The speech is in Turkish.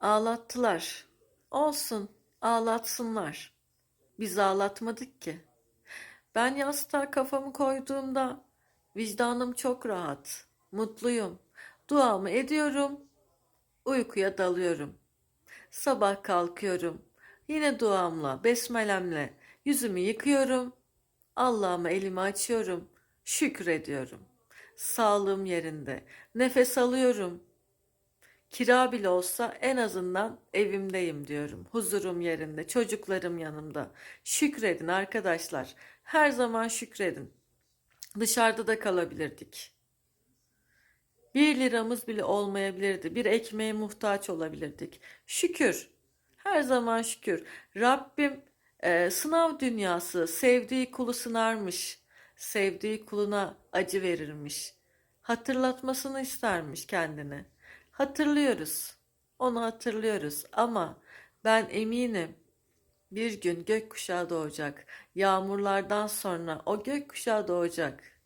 Ağlattılar. Olsun, ağlatsınlar. Biz ağlatmadık ki. Ben yastığa kafamı koyduğumda vicdanım çok rahat, mutluyum. Duamı ediyorum, uykuya dalıyorum. Sabah kalkıyorum. Yine duamla, besmelemle yüzümü yıkıyorum. Allah'ıma elimi açıyorum. Şükrediyorum. Sağlığım yerinde. Nefes alıyorum. Kira bile olsa en azından evimdeyim diyorum. Huzurum yerinde, çocuklarım yanımda. Şükredin arkadaşlar. Her zaman şükredin. Dışarıda da kalabilirdik. Bir liramız bile olmayabilirdi. Bir ekmeğe muhtaç olabilirdik. Şükür. Her zaman şükür. Rabbim e, sınav dünyası sevdiği kulu sınarmış. Sevdiği kuluna acı verirmiş. Hatırlatmasını istermiş kendine. Hatırlıyoruz. Onu hatırlıyoruz ama ben eminim bir gün gökkuşağı doğacak. Yağmurlardan sonra o gökkuşağı doğacak.